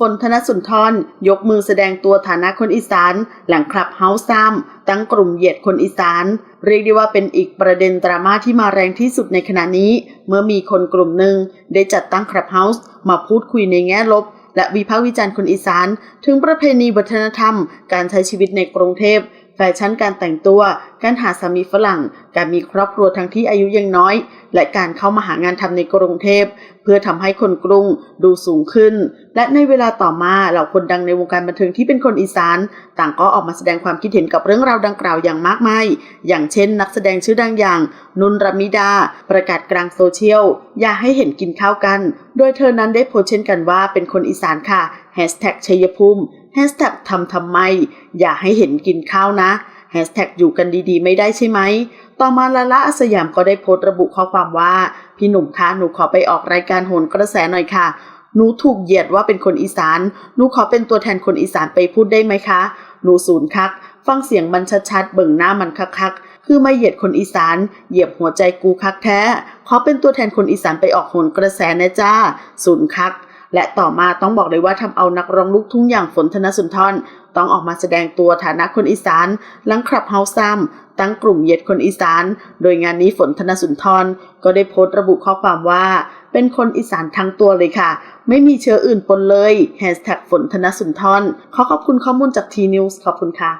ฝนธนสุนทรยกมือแสดงตัวฐานะคนอีสาน หลังคลับเฮาส์ซ้ำตั้งกลุ่มเหยียดคนอีสาน เรียกได้ว่าเป็นอีกประเด็นดราม่าที่มาแรงที่สุดในขณะนี้ เมื่อมีคนกลุ่มหนึ่งได้จัดตั้งคลับเฮาส์มาพูดคุยในแง่ลบ และวิพากษ์วิจารณ์คนอีสาน ถึงประเพณีวัฒนธรรม การใช้ชีวิตในกรุงเทพ แฟชั่นการแต่งตัว การหาสามีฝรั่ง การมีครอบครัวทั้งที่อายุยังน้อย และการเข้ามาหางานทำในกรุงเทพ เพื่อทำให้คนกรุงดูสูงขึ้น และในเวลาต่อมาเหล่าคนดังในวงการบันเทิงที่เป็นคนอีสาน ต่างก็ออกมาแสดงความคิดเห็นกับเรื่องราวดังกล่าวอย่างมากมาย อย่างเช่น นักแสดงชื่อดังอย่าง นุนรมิดา ประกาศกลางโซเชียล อย่าให้เห็นกินข้าวกัน โดยเธอนั้นได้โพสเช่นกันว่าเป็นคนอีสานค่ะแฮชแท็กชัยภูมิแฮชแท็กทำทำไม อย่าให้เห็นกินข้าวนะ แฮชแท็กอยู่กันดีๆ ไม่ได้ใช่ไหม ต่อมาลาล่าอสยามก็ได้โพสต์ระบุข้อความว่า พี่หนุ่มคะหนูขอไปออกรายการโหนกระแสหน่อยค่ะ หนูถูกเหยียดว่าเป็นคนอีสาน หนูขอเป็นตัวแทนคนอีสานไปพูดได้ไหมคะ หนูศูนย์คัก ฟังเสียงมันชัดๆ เบิ่งหน้ามันคักๆคือมาเหยียดคนอีสาน เหยียบหัวใจกูคักแท้ ขอเป็นตัวแทนคนอีสานไปออกโหนกระแสนะจ้า ศูนย์คัก และต่อมาต้องบอกเลยว่าทำเอานักร้องลูกทุ่งอย่างฝนธนสุนทรต้องออกมาแสดงตัวฐานะคนอีสานหลังคลับเฮาซัมตั้งกลุ่มเหยียดคนอีสาน โดยงานนี้ฝนธนสุนทรก็ได้โพสต์ระบุข้อความว่า เป็นคนอีสานทั้งตัวเลยค่ะ ไม่มีเชื้ออื่นปนเลยแฮชแท็กฝนธนสุนทรขอขอบคุณข้อมูลจากทีนิวส์ขอบคุณค่ะ